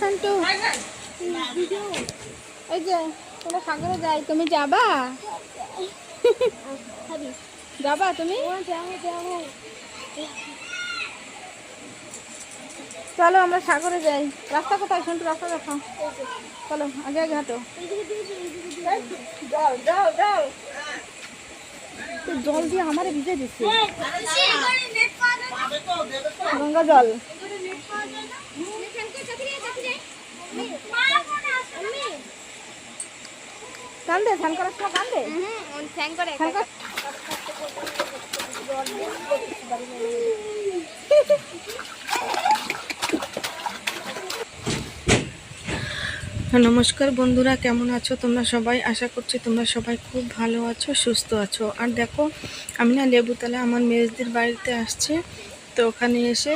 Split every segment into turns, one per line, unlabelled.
সন্টু এই যে তোমরা সাগরে যাই তুমি যাবা? যাবা তুমি? চলো আমরা সাগরে যাই। রাস্তা কোথায় সন্টু রাস্তা দেখাও চলো আগে আগে হাঁটো। জল দিয়ে আমারে ভিজে দিচ্ছে। গঙ্গা জল। স্নান করার সময় কান্দে? স্নান কর- নমস্কার বন্ধুরা কেমন আছো তোমরা সবাই? আশা করছি তোমরা সবাই খুব ভালো আছো সুস্থ আছো। আর দেখো আমি না লেবুতলা আমার মেজদির বাড়িতে আসছি তো ওখানে এসে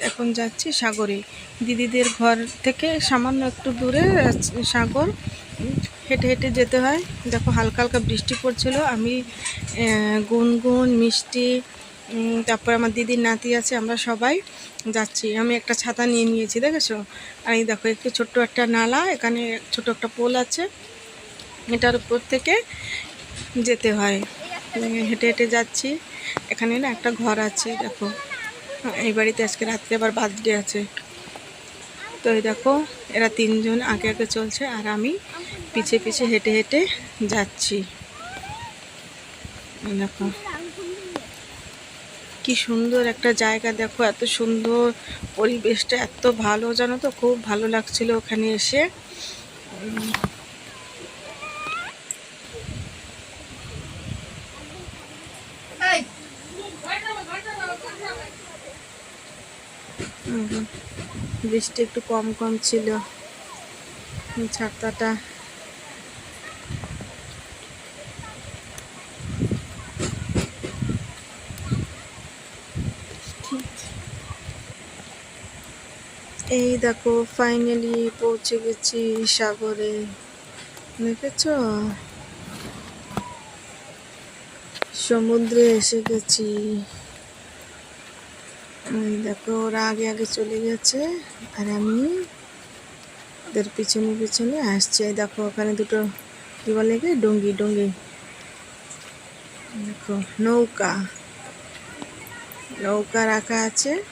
এখন যাচ্ছি সাগরে। দিদিদের ঘর থেকে সামান্য একটু দূরে সাগর হেঁটে হেঁটে যেতে হয়। দেখো, হালকা হালকা বৃষ্টি পড়ছিল। আমি গুনগুন, মিষ্টি তারপর আমার দিদির নাতি আছে, আমরা সবাই যাচ্ছি। আমি একটা ছাতা নিয়ে নিয়েছি, দেখেছ? আর এই দেখো, একটু ছোট্ট একটা নালা, এখানে ছোট একটা পোল আছে। এটার উপর থেকে যেতে হয়। হেঁটে হেঁটে যাচ্ছি। এখানে না একটা ঘর আছে, দেখো। এই বাড়িতে আজকে রাত্রে আবার বার্থডে আছে। তো এই দেখো, এরা তিনজন আগে আগে চলছে আর আমি পিছে পিছে হেঁটে হেঁটে যাচ্ছি। দেখো। কি সুন্দর একটা জায়গা, দেখো এত সুন্দর পরিবেশটা, এত ভালো, জানো তো? খুব ভালো লাগছিল ওখানে এসে। বৃষ্টি একটু কম কম ছিল। ছাতাটা। এই দেখো ফাইনালি পৌঁছে গেছি সাগরে। দেখেছ? সমুদ্রে এসে গেছি। দেখো, ওরা আগে আগে চলে গেছে। আর আমি ওদের পিছনে পিছনে আসছি। দেখো, ওখানে দুটো, কি বলে কি ডঙ্গি ডঙ্গি। দেখো, নৌকা। নৌকা রাখা আছে।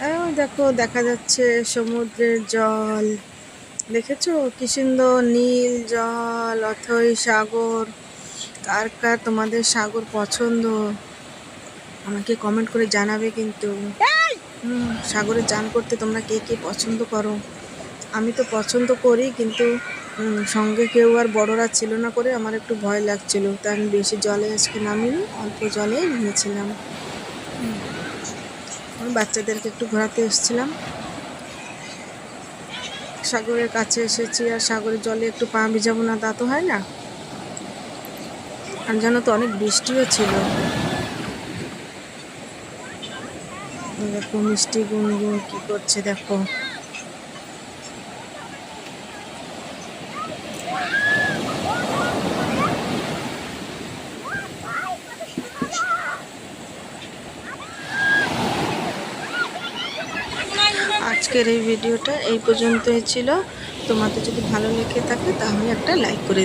আর দেখো, দেখা যাচ্ছে সমুদ্রের জল। দেখেছ? কি সুন্দর নীল জল, অথই সাগর। কার কার তোমাদের সাগর পছন্দ? আমাকে কমেন্ট করে জানাবে কিন্তু। সাগরে চান করতে তোমরা কে কে পছন্দ করো? আমি তো পছন্দ করি কিন্তু সঙ্গে কেউ আর বড়রা ছিল না করে আমার একটু ভয় লাগছিল। তাই আমি বেশি জলে আজকে নামিনি অল্প জলে নেমেছিলাম। আমি বাচ্চাদেরকে একটু ঘোরাতে এসেছিলাম। সাগরের কাছে এসেছি আর সাগরের জলে একটু পা ভিজাবো না তা তো হয় না। আর জানো তো অনেক বৃষ্টিও ছিল এই দেখো, মিষ্টি গুনগুন কি করছে দেখো আজকের এই ভিডিওটা এই পর্যন্তই ছিল তোমাদের যদি ভালো লেগে থাকে তাহলে একটা লাইক করে।